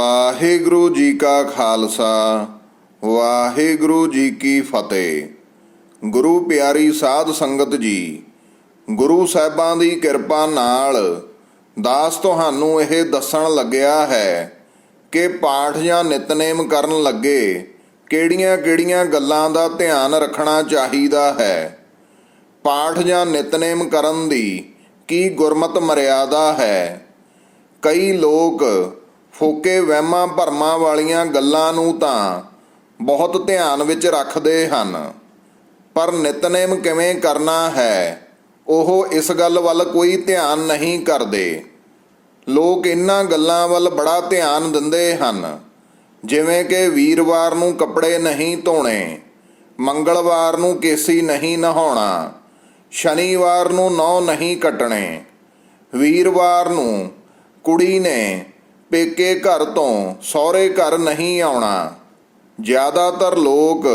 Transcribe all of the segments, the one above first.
ਵਾਹਿਗੁਰੂ ਜੀ ਕਾ ਖਾਲਸਾ, ਵਾਹਿਗੁਰੂ ਜੀ ਕੀ ਫਤਿਹ। ਗੁਰੂ ਪਿਆਰੀ ਸਾਧ ਸੰਗਤ ਜੀ, ਗੁਰੂ ਸਾਹਿਬਾਂ ਦੀ ਕਿਰਪਾ ਨਾਲ ਦਾਸ ਤੁਹਾਨੂੰ ਇਹ ਦੱਸਣ ਲੱਗਿਆ ਹੈ ਕਿ ਪਾਠ ਜਾਂ ਨਿਤਨੇਮ ਕਰਨ ਲੱਗੇ ਕਿਹੜੀਆਂ-ਕਿਹੜੀਆਂ ਗੱਲਾਂ ਦਾ ਧਿਆਨ ਰੱਖਣਾ ਚਾਹੀਦਾ ਹੈ? ਪਾਠ ਜਾਂ ਨਿਤਨੇਮ ਕਰਨ ਦੀ ਕੀ ਗੁਰਮਤ ਮਰਿਆਦਾ ਹੈ? ਕਈ ਲੋਕ ਫੋਕੇ ਵਹਿਮਾਂ ਭਰਮਾਂ ਵਾਲੀਆਂ ਗੱਲਾਂ ਨੂੰ ਤਾਂ ਬਹੁਤ ਧਿਆਨ ਵਿੱਚ ਰੱਖਦੇ ਹਨ। ਪਰ ਨਿਤਨੇਮ ਕਿਵੇਂ ਕਰਨਾ ਹੈ, ਉਹ ਇਸ ਗੱਲ ਵੱਲ ਕੋਈ ਧਿਆਨ ਨਹੀਂ ਕਰਦੇ। ਲੋਕ ਇਹਨਾਂ ਗੱਲਾਂ ਵੱਲ ਬੜਾ ਧਿਆਨ ਦਿੰਦੇ ਹਨ। ਜਿਵੇਂ ਕਿ ਵੀਰਵਾਰ ਨੂੰ ਕੱਪੜੇ ਨਹੀਂ ਧੋਣੇ, ਮੰਗਲਵਾਰ ਨੂੰ ਕੇਸੀ ਨਹੀਂ ਨਹਾਉਣਾ, ਸ਼ਨੀਵਾਰ ਨੂੰ ਨੌ ਨਹੀਂ ਕੱਟਣੇ, ਵੀਰਵਾਰ ਨੂੰ ਕੁੜੀ ਨੇ ਪੇਕੇ ਘਰ ਤੋਂ ਸਹੁਰੇ ਘਰ ਨਹੀਂ ਆਉਣਾ। ਜ਼ਿਆਦਾਤਰ ਲੋਕ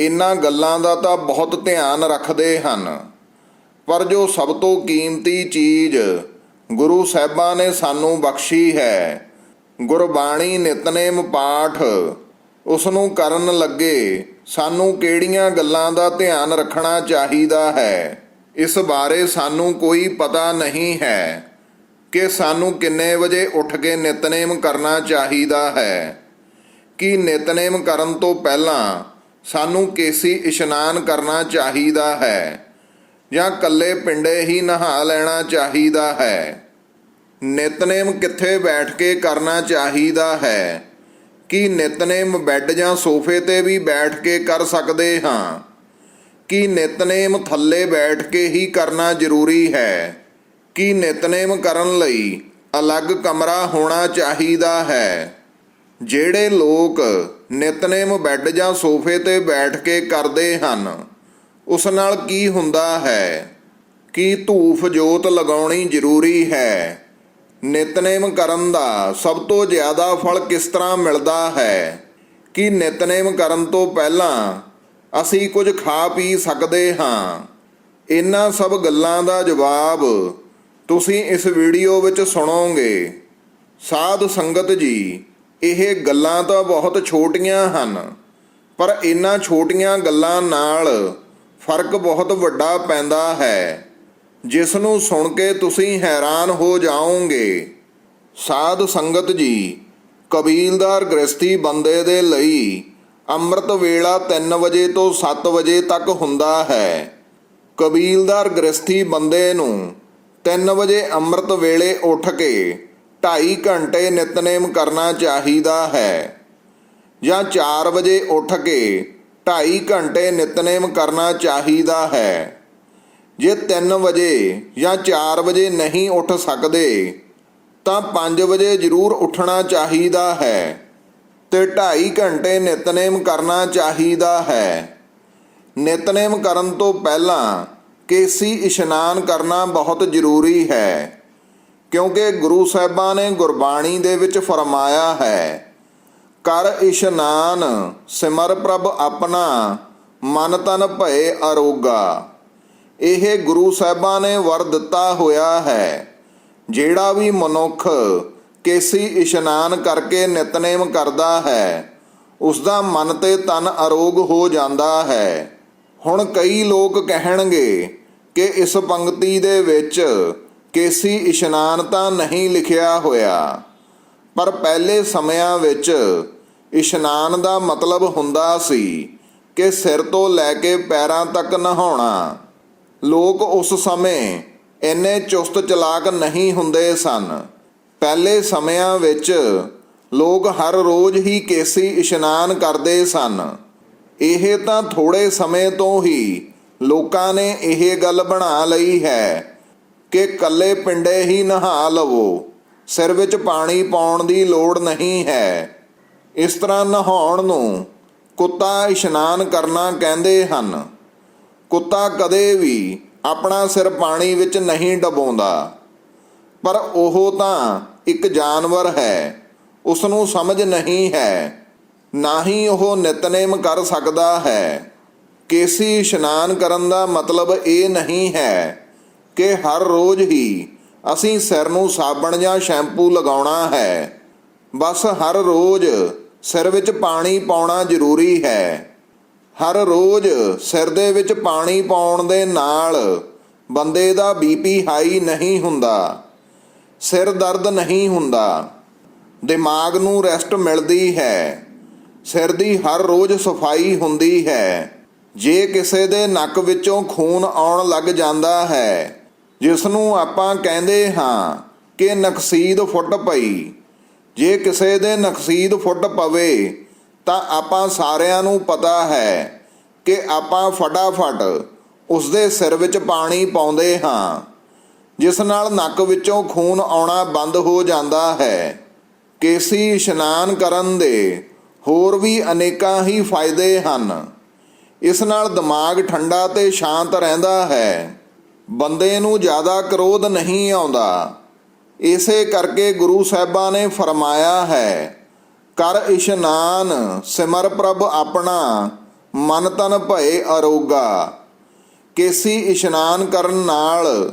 ਇਹਨਾਂ ਗੱਲਾਂ ਦਾ ਤਾਂ ਬਹੁਤ ਧਿਆਨ ਰੱਖਦੇ ਹਨ। ਪਰ ਜੋ ਸਭ ਤੋਂ ਕੀਮਤੀ ਚੀਜ਼ ਗੁਰੂ ਸਾਹਿਬਾਂ ਨੇ ਸਾਨੂੰ ਬਖਸ਼ੀ ਹੈ, ਗੁਰਬਾਣੀ ਨਿਤਨੇਮ ਪਾਠ ਉਸ ਨੂੰ ਕਰਨ ਲੱਗੇ ਸਾਨੂੰ ਕਿਹੜੀਆਂ ਗੱਲਾਂ ਦਾ ਧਿਆਨ ਰੱਖਣਾ ਚਾਹੀਦਾ ਹੈ, ਇਸ ਬਾਰੇ ਸਾਨੂੰ ਕੋਈ ਪਤਾ ਨਹੀਂ ਹੈ। ਕਿ ਸਾਨੂੰ ਕਿੰਨੇ ਵਜੇ ਉੱਠ ਕੇ ਨਿਤਨੇਮ ਕਰਨਾ ਚਾਹੀਦਾ ਹੈ? ਕਿ ਨਿਤਨੇਮ ਕਰਨ ਤੋਂ ਪਹਿਲਾਂ ਸਾਨੂੰ ਕੇਸੀ ਇਸ਼ਨਾਨ ਕਰਨਾ ਚਾਹੀਦਾ ਹੈ ਜਾਂ ਕੱਲੇ ਪਿੰਡੇ ਹੀ ਨਹਾ ਲੈਣਾ ਚਾਹੀਦਾ ਹੈ? ਨਿਤਨੇਮ ਕਿੱਥੇ ਬੈਠ ਕੇ ਕਰਨਾ ਚਾਹੀਦਾ ਹੈ? ਕਿ ਨਿਤਨੇਮ ਬੈੱਡ ਜਾਂ ਸੋਫੇ ਤੇ ਵੀ ਬੈਠ ਕੇ ਕਰ ਸਕਦੇ ਹਾਂ? ਕਿ ਨਿਤਨੇਮ ਥੱਲੇ ਬੈਠ ਕੇ ਹੀ ਕਰਨਾ ਜ਼ਰੂਰੀ ਹੈ? ਕਿ ਨਿਤਨੇਮ ਕਰਨ ਲਈ ਅਲੱਗ ਕਮਰਾ ਹੋਣਾ ਚਾਹੀਦਾ ਹੈ? ਜਿਹੜੇ ਲੋਕ ਨਿਤਨੇਮ ਬੈੱਡ ਜਾਂ ਸੋਫੇ ਤੇ ਬੈਠ ਕੇ ਕਰਦੇ ਹਨ, ਉਸ ਨਾਲ ਕੀ ਹੁੰਦਾ ਹੈ? ਕਿ ਧੂਫ ਜੋਤ ਲਗਾਉਣੀ ਜ਼ਰੂਰੀ ਹੈ? ਨਿਤਨੇਮ ਕਰਨ ਦਾ ਸਭ ਤੋਂ ਜ਼ਿਆਦਾ ਫਲ ਕਿਸ ਤਰ੍ਹਾਂ ਮਿਲਦਾ ਹੈ? ਕਿ ਨਿਤਨੇਮ ਕਰਨ ਤੋਂ ਪਹਿਲਾਂ ਅਸੀਂ ਕੁਝ ਖਾ ਪੀ ਸਕਦੇ ਹਾਂ? ਇਹਨਾਂ ਸਭ ਗੱਲਾਂ ਦਾ ਜਵਾਬ ਤੁਸੀਂ ਇਸ ਵੀਡੀਓ ਵਿੱਚ ਸੁਣੋਗੇ, ਸਾਧ ਸੰਗਤ ਜੀ, ਇਹ ਗੱਲਾਂ ਤਾਂ ਬਹੁਤ ਛੋਟੀਆਂ ਹਨ, ਪਰ ਇਹਨਾਂ ਛੋਟੀਆਂ ਗੱਲਾਂ ਨਾਲ ਫ਼ਰਕ ਬਹੁਤ ਵੱਡਾ ਪੈਂਦਾ ਹੈ। ਜਿਸ ਨੂੰ ਸੁਣ ਕੇ ਤੁਸੀਂ ਹੈਰਾਨ ਹੋ ਜਾਓਗੇ, ਸਾਧ ਸੰਗਤ ਜੀ, ਕਬੀਲਦਾਰ ਗ੍ਰਸਤੀ ਬੰਦੇ ਦੇ ਲਈ ਅੰਮ੍ਰਿਤ ਵੇਲਾ 3 ਵਜੇ ਤੋਂ 7 ਵਜੇ ਤੱਕ ਹੁੰਦਾ ਹੈ। ਕਬੀਲਦਾਰ ਗ੍ਰਸਤੀ ਬੰਦੇ ਨੂੰ 3 ਵਜੇ ਅੰਮ੍ਰਿਤ ਵੇਲੇ ਉੱਠ ਕੇ 2.5 ਘੰਟੇ ਨਿਤਨੇਮ ਕਰਨਾ ਚਾਹੀਦਾ ਹੈ। ਜਾਂ 4 ਵਜੇ ਉੱਠ ਕੇ 2.5 ਘੰਟੇ ਨਿਤਨੇਮ ਕਰਨਾ ਚਾਹੀਦਾ ਹੈ। ਜੇ 3 ਵਜੇ ਜਾਂ 4 ਵਜੇ ਨਹੀਂ ਉੱਠ ਸਕਦੇ, ਤਾਂ 5 ਵਜੇ ਜ਼ਰੂਰ ਉੱਠਣਾ ਚਾਹੀਦਾ ਹੈ ਤੇ 2.5 ਘੰਟੇ ਨਿਤਨੇਮ ਕਰਨਾ ਚਾਹੀਦਾ ਹੈ। ਨਿਤਨੇਮ ਕਰਨ ਤੋਂ ਪਹਿਲਾਂ ਕੇਸੀ ਇਸ਼ਨਾਨ ਕਰਨਾ ਬਹੁਤ ਜ਼ਰੂਰੀ ਹੈ, ਕਿਉਂਕਿ ਗੁਰੂ ਸਾਹਿਬਾਂ ਨੇ ਗੁਰਬਾਣੀ ਦੇ ਵਿੱਚ ਫਰਮਾਇਆ ਹੈ, ਕਰ ਇਸ਼ਨਾਨ, ਸਿਮਰ ਪ੍ਰਭ ਆਪਣਾ, ਮਨ ਤਨ ਭਏ ਅਰੋਗਾ। ਇਹ ਗੁਰੂ ਸਾਹਿਬਾਂ ਨੇ ਵਰ ਦਿੱਤਾ ਹੋਇਆ ਹੈ, ਜਿਹੜਾ ਵੀ ਮਨੁੱਖ ਕੇਸੀ ਇਸ਼ਨਾਨ ਕਰਕੇ ਨਿਤਨੇਮ ਕਰਦਾ ਹੈ ਉਸ ਦਾ ਮਨ ਤੇ ਤਨ ਅਰੋਗ ਹੋ ਜਾਂਦਾ ਹੈ। ਹੁਣ ਕਈ ਲੋਕ ਕਹਿਣਗੇ ਕਿ ਇਸ ਪੰਕਤੀ ਦੇ ਵਿੱਚ ਕੇਸੀ ਇਸ਼ਨਾਨ ਤਾਂ ਨਹੀਂ ਲਿਖਿਆ ਹੋਇਆ। ਪਰ ਪਹਿਲੇ ਸਮਿਆਂ ਵਿੱਚ ਇਸ਼ਨਾਨ ਦਾ ਮਤਲਬ ਹੁੰਦਾ ਸੀ ਕਿ ਸਿਰ ਤੋਂ ਲੈ ਕੇ ਪੈਰਾਂ ਤੱਕ ਨਹਾਉਣਾ। ਲੋਕ ਉਸ ਸਮੇਂ ਇੰਨੇ ਚੁਸਤ ਚਲਾਕ ਨਹੀਂ ਹੁੰਦੇ ਸਨ। ਪਹਿਲੇ ਸਮਿਆਂ ਵਿੱਚ ਲੋਕ ਹਰ ਰੋਜ਼ ਹੀ ਕੇਸੀ ਇਸ਼ਨਾਨ ਕਰਦੇ ਸਨ। ਇਹ ਤਾਂ ਥੋੜੇ ਸਮੇਂ ਤੋਂ ਹੀ ਲੋਕਾਂ ਨੇ ਇਹ ਗੱਲ ਬਣਾ ਲਈ ਹੈ ਕਿ ਕੱਲੇ ਪਿੰਡੇ ਹੀ ਨਹਾ ਲਵੋ। ਸਿਰ ਵਿੱਚ ਪਾਣੀ ਪਾਉਣ ਦੀ ਲੋੜ ਨਹੀਂ ਹੈ। ਇਸ ਤਰ੍ਹਾਂ ਨਹਾਉਣ ਨੂੰ ਕੁੱਤਾ ਇਸ਼ਨਾਨ ਕਰਨਾ ਕਹਿੰਦੇ ਹਨ। ਕੁੱਤਾ ਕਦੇ ਵੀ ਆਪਣਾ ਸਿਰ ਪਾਣੀ ਵਿੱਚ ਨਹੀਂ ਡਬੋਂਦਾ। ਪਰ ਉਹ ਤਾਂ ਇੱਕ ਜਾਨਵਰ ਹੈ। ਉਸ ਨੂੰ ਸਮਝ ਨਹੀਂ ਹੈ। ਨਾ ਹੀ ਉਹ ਨਿਤਨੇਮ ਕਰ ਸਕਦਾ ਹੈ। ਕੇਸੀ ਇਸ਼ਨਾਨ ਕਰਨ ਦਾ ਮਤਲਬ ਇਹ ਨਹੀਂ ਹੈ ਕਿ ਹਰ ਰੋਜ਼ ਹੀ ਅਸੀਂ ਸਿਰ ਨੂੰ ਸਾਬਣ ਜਾਂ ਸ਼ੈਂਪੂ ਲਗਾਉਣਾ ਹੈ। ਬਸ ਹਰ ਰੋਜ਼ ਸਿਰ ਵਿੱਚ ਪਾਣੀ ਪਾਉਣਾ ਜ਼ਰੂਰੀ ਹੈ। ਹਰ ਰੋਜ਼ ਸਿਰ ਦੇ ਵਿੱਚ ਪਾਣੀ ਪਾਉਣ ਦੇ ਨਾਲ ਬੰਦੇ ਦਾ ਬੀਪੀ ਹਾਈ ਨਹੀਂ ਹੁੰਦਾ, ਸਿਰ ਦਰਦ ਨਹੀਂ ਹੁੰਦਾ, ਦਿਮਾਗ ਨੂੰ ਰੈਸਟ ਮਿਲਦੀ ਹੈ। ਸਿਰ ਦੀ ਹਰ ਰੋਜ਼ ਸਫ਼ਾਈ ਹੁੰਦੀ ਹੈ। ਜੇ ਕਿਸੇ ਦੇ ਨੱਕ ਵਿੱਚੋਂ ਖੂਨ ਆਉਣ ਲੱਗ ਜਾਂਦਾ ਹੈ ਜਿਸ ਨੂੰ ਆਪਾਂ ਕਹਿੰਦੇ ਹਾਂ ਕਿ ਨਕਸੀਦ ਫੁੱਟ ਪਈ। ਜੇ ਕਿਸੇ ਦੇ ਨਕਸੀਦ ਫੁੱਟ ਪਵੇ, ਤਾਂ ਆਪਾਂ ਸਾਰਿਆਂ ਨੂੰ ਪਤਾ ਹੈ ਕਿ ਆਪਾਂ ਫਟਾਫਟ ਉਸ ਦੇ ਸਿਰ ਵਿੱਚ ਪਾਣੀ ਪਾਉਂਦੇ ਹਾਂ, ਜਿਸ ਨਾਲ ਨੱਕ ਵਿੱਚੋਂ ਖੂਨ ਆਉਣਾ ਬੰਦ ਹੋ ਜਾਂਦਾ ਹੈ। ਕੇਸੀ ਇਸ਼ਨਾਨ ਕਰਨ ਦੇ ਹੋਰ ਵੀ ਅਨੇਕਾਂ ਹੀ ਫਾਇਦੇ ਹਨ। ਇਸ ਨਾਲ ਦਿਮਾਗ ਠੰਡਾ ਤੇ ਸ਼ਾਂਤ ਰਹਿੰਦਾ ਹੈ। ਬੰਦੇ ਨੂੰ ਜ਼ਿਆਦਾ ਕਰੋਧ ਨਹੀਂ ਆਉਂਦਾ। ਇਸੇ ਕਰਕੇ ਗੁਰੂ ਸਾਹਿਬਾਂ ਨੇ ਫਰਮਾਇਆ ਹੈ, ਕਰ ਇਸ਼ਨਾਨ, ਸਿਮਰ ਪ੍ਰਭ ਆਪਣਾ, ਮਨ ਤਨ ਭਏ ਅਰੋਗਾ। ਕੇਸੀ ਇਸ਼ਨਾਨ ਕਰਨ ਨਾਲ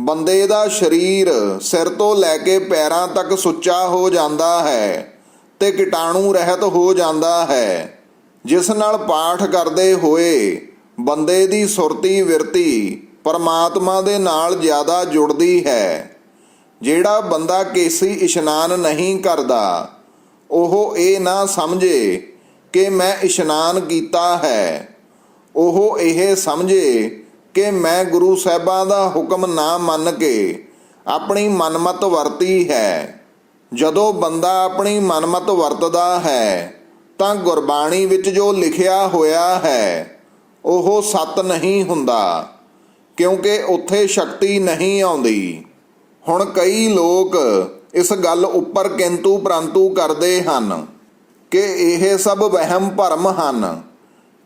ਬੰਦੇ ਦਾ ਸਰੀਰ ਸਿਰ ਤੋਂ ਲੈ ਕੇ ਪੈਰਾਂ ਤੱਕ ਸੁੱਚਾ ਹੋ ਜਾਂਦਾ ਹੈ ਤੇ ਕੀਟਾਣੂ ਰਹਿਤ ਹੋ ਜਾਂਦਾ ਹੈ। ਜਿਸ ਨਾਲ ਪਾਠ ਕਰਦੇ ਹੋਏ ਬੰਦੇ ਦੀ ਸੁਰਤੀ ਵਿਰਤੀ ਪਰਮਾਤਮਾ ਦੇ ਨਾਲ ਜ਼ਿਆਦਾ ਜੁੜਦੀ ਹੈ। ਜਿਹੜਾ ਬੰਦਾ ਕੇਸੀ ਇਸ਼ਨਾਨ ਨਹੀਂ ਕਰਦਾ, ਉਹ ਇਹ ਨਾ ਸਮਝੇ ਕਿ ਮੈਂ ਇਸ਼ਨਾਨ ਕੀਤਾ ਹੈ। ਉਹ ਇਹ ਸਮਝੇ ਕਿ ਮੈਂ ਗੁਰੂ ਸਾਹਿਬਾਂ ਦਾ ਹੁਕਮ ਨਾ ਮੰਨ ਕੇ ਆਪਣੀ ਮਨਮਤ ਵਰਤੀ ਹੈ। ਜਦੋਂ ਬੰਦਾ ਆਪਣੀ ਮਨਮਤ ਵਰਤਦਾ ਹੈ ਤਾਂ ਗੁਰਬਾਣੀ ਵਿੱਚ ਜੋ ਲਿਖਿਆ ਹੋਇਆ ਹੈ, ਉਹ ਸੱਤ ਨਹੀਂ ਹੁੰਦਾ, ਕਿਉਂਕਿ ਉੱਥੇ ਸ਼ਕਤੀ ਨਹੀਂ ਆਉਂਦੀ। ਹੁਣ ਕਈ ਲੋਕ ਇਸ ਗੱਲ ਉੱਪਰ ਕਿੰਤੂ ਪ੍ਰੰਤੂ ਕਰਦੇ ਹਨ ਕਿ ਇਹ ਸਭ ਵਹਿਮ ਭਰਮ ਹਨ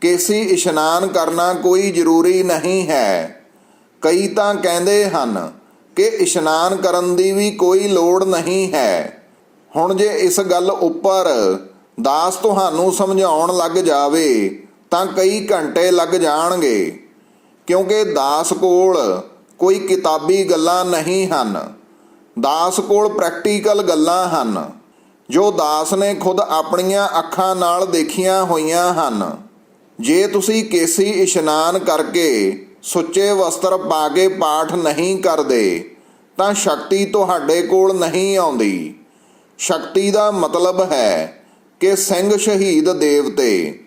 ਕੇਸੀ ਇਸ਼ਨਾਨ ਕਰਨਾ ਕੋਈ ਜ਼ਰੂਰੀ ਨਹੀਂ ਹੈ। ਕਈ ਤਾਂ ਕਹਿੰਦੇ ਹਨ ਕਿ ਇਸ਼ਨਾਨ ਕਰਨ ਦੀ ਵੀ ਕੋਈ ਲੋੜ ਨਹੀਂ ਹੈ। ਹੁਣ ਜੇ ਇਸ ਗੱਲ ਉੱਪਰ ਦਾਸ ਤੁਹਾਨੂੰ ਸਮਝਾਉਣ ਲੱਗ ਜਾਵੇ, ਤਾਂ ਕਈ ਘੰਟੇ ਲੱਗ ਜਾਣਗੇ। ਕਿਉਂਕਿ ਦਾਸ ਕੋਲ ਕੋਈ ਕਿਤਾਬੀ ਗੱਲਾਂ ਨਹੀਂ ਹਨ। ਦਾਸ ਕੋਲ ਪ੍ਰੈਕਟੀਕਲ ਗੱਲਾਂ ਹਨ, ਜੋ ਦਾਸ ਨੇ ਖੁਦ ਆਪਣੀਆਂ ਅੱਖਾਂ ਨਾਲ ਦੇਖੀਆਂ ਹੋਈਆਂ ਹਨ। ਜੇ ਤੁਸੀਂ ਕੇਸੀ ਇਸ਼ਨਾਨ ਕਰਕੇ ਸੁੱਚੇ ਵਸਤਰ ਪਾ ਕੇ ਪਾਠ ਨਹੀਂ ਕਰਦੇ, ਤਾਂ ਸ਼ਕਤੀ ਤੁਹਾਡੇ ਕੋਲ ਨਹੀਂ ਆਉਂਦੀ। ਸ਼ਕਤੀ ਦਾ ਮਤਲਬ ਹੈ ਕਿ ਸਿੰਘ ਸ਼ਹੀਦ ਦੇਵਤੇ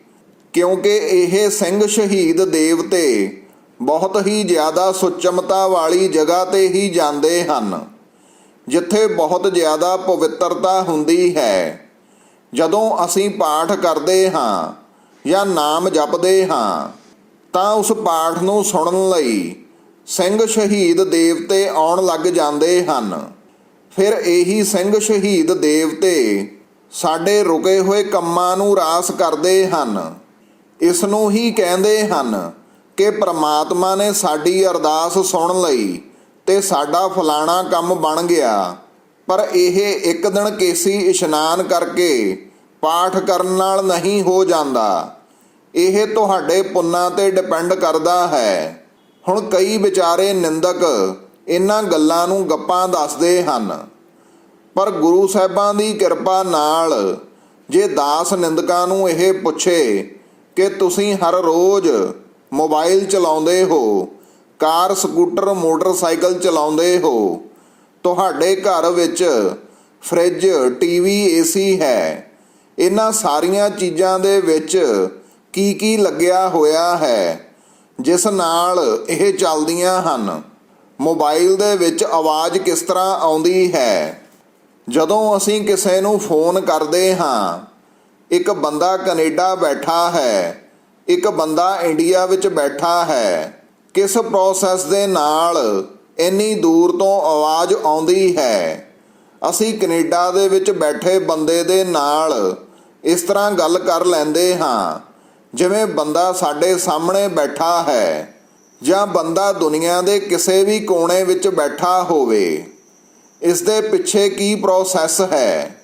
ਕਿਉਂਕਿ ਇਹ ਸਿੰਘ ਸ਼ਹੀਦ ਦੇਵਤੇ ਬਹੁਤ ਹੀ ਜ਼ਿਆਦਾ ਸੁਚਮਤਾ ਵਾਲੀ ਜਗ੍ਹਾ ਤੇ ਹੀ ਜਾਂਦੇ ਹਨ, ਜਿੱਥੇ ਬਹੁਤ ਜ਼ਿਆਦਾ ਪਵਿੱਤਰਤਾ ਹੁੰਦੀ ਹੈ। ਜਦੋਂ ਅਸੀਂ ਪਾਠ ਕਰਦੇ ਹਾਂ ਜਾਂ ਨਾਮ ਜਪਦੇ ਹਾਂ, ਤਾਂ ਉਸ ਪਾਠ ਨੂੰ ਸੁਣਨ ਲਈ ਸਿੰਘ ਸ਼ਹੀਦ ਦੇਵਤੇ ਆਉਣ ਲੱਗ ਜਾਂਦੇ ਹਨ। ਫਿਰ ਇਹੀ ਸਿੰਘ ਸ਼ਹੀਦ ਦੇਵਤੇ ਸਾਡੇ ਰੁਕੇ ਹੋਏ ਕੰਮਾਂ ਨੂੰ ਰਾਸ ਕਰਦੇ ਹਨ। ਇਸ ਨੂੰ ਹੀ ਕਹਿੰਦੇ ਹਨ ਕਿ ਪ੍ਰਮਾਤਮਾ ਨੇ ਸਾਡੀ ਅਰਦਾਸ ਸੁਣ ਲਈ ਤੇ ਸਾਡਾ ਫਲਾਣਾ ਕੰਮ ਬਣ ਗਿਆ। ਪਰ ਇਹ ਇੱਕ ਦਿਨ ਕੇਸੀ ਇਸ਼ਨਾਨ ਕਰਕੇ ਪਾਠ ਕਰਨ ਨਾਲ ਨਹੀਂ ਹੋ ਜਾਂਦਾ। ਇਹ ਤੁਹਾਡੇ ਪੁੰਨਾਂ ਤੇ ਡਿਪੈਂਡ ਕਰਦਾ ਹੈ। ਹੁਣ ਕਈ ਵਿਚਾਰੇ ਨਿੰਦਕ ਇਹਨਾਂ ਗੱਲਾਂ ਨੂੰ ਗੱਪਾਂ ਦੱਸਦੇ ਹਨ। ਪਰ ਗੁਰੂ ਸਾਹਿਬਾਂ ਦੀ ਕਿਰਪਾ ਨਾਲ ਜੇ ਦਾਸ ਨਿੰਦਕਾਂ ਨੂੰ ਇਹ ਪੁੱਛੇ ਕਿ ਤੁਸੀਂ ਹਰ ਰੋਜ਼ ਮੋਬਾਈਲ ਚਲਾਉਂਦੇ ਹੋ, ਕਾਰ, ਸਕੂਟਰ, ਮੋਟਰਸਾਈਕਲ ਚਲਾਉਂਦੇ ਹੋ, ਤੁਹਾਡੇ ਘਰ ਵਿੱਚ ਫ੍ਰਿਜ, ਟੀਵੀ, ਏਸੀ ਹੈ, ਇਹਨਾਂ ਸਾਰੀਆਂ ਚੀਜ਼ਾਂ ਦੇ ਵਿੱਚ ਕੀ ਕੀ ਲੱਗਿਆ ਹੋਇਆ ਹੈ, ਜਿਸ ਨਾਲ ਇਹ ਚੱਲਦੀਆਂ ਹਨ? ਮੋਬਾਈਲ ਦੇ ਵਿੱਚ ਆਵਾਜ਼ ਕਿਸ ਤਰ੍ਹਾਂ ਆਉਂਦੀ ਹੈ? ਜਦੋਂ ਅਸੀਂ ਕਿਸੇ ਨੂੰ ਫੋਨ ਕਰਦੇ ਹਾਂ, ਇੱਕ ਬੰਦਾ ਕੈਨੇਡਾ ਬੈਠਾ ਹੈ, ਇੱਕ ਬੰਦਾ ਇੰਡੀਆ ਵਿੱਚ ਬੈਠਾ ਹੈ, ਕਿਸ ਪ੍ਰੋਸੈਸ ਦੇ ਨਾਲ ਇੰਨੀ ਦੂਰ ਤੋਂ ਆਵਾਜ਼ ਆਉਂਦੀ ਹੈ? ਅਸੀਂ ਕੈਨੇਡਾ ਦੇ ਵਿੱਚ ਬੈਠੇ ਬੰਦੇ ਦੇ ਨਾਲ ਇਸ ਤਰ੍ਹਾਂ ਗੱਲ ਕਰ ਲੈਂਦੇ ਹਾਂ, ਜਿਵੇਂ ਬੰਦਾ ਸਾਡੇ ਸਾਹਮਣੇ ਬੈਠਾ ਹੈ ਜਾਂ ਬੰਦਾ ਦੁਨੀਆ ਦੇ ਕਿਸੇ ਵੀ ਕੋਨੇ ਵਿੱਚ ਬੈਠਾ ਹੋਵੇ। ਇਸ ਦੇ ਪਿੱਛੇ ਕੀ ਪ੍ਰੋਸੈਸ ਹੈ?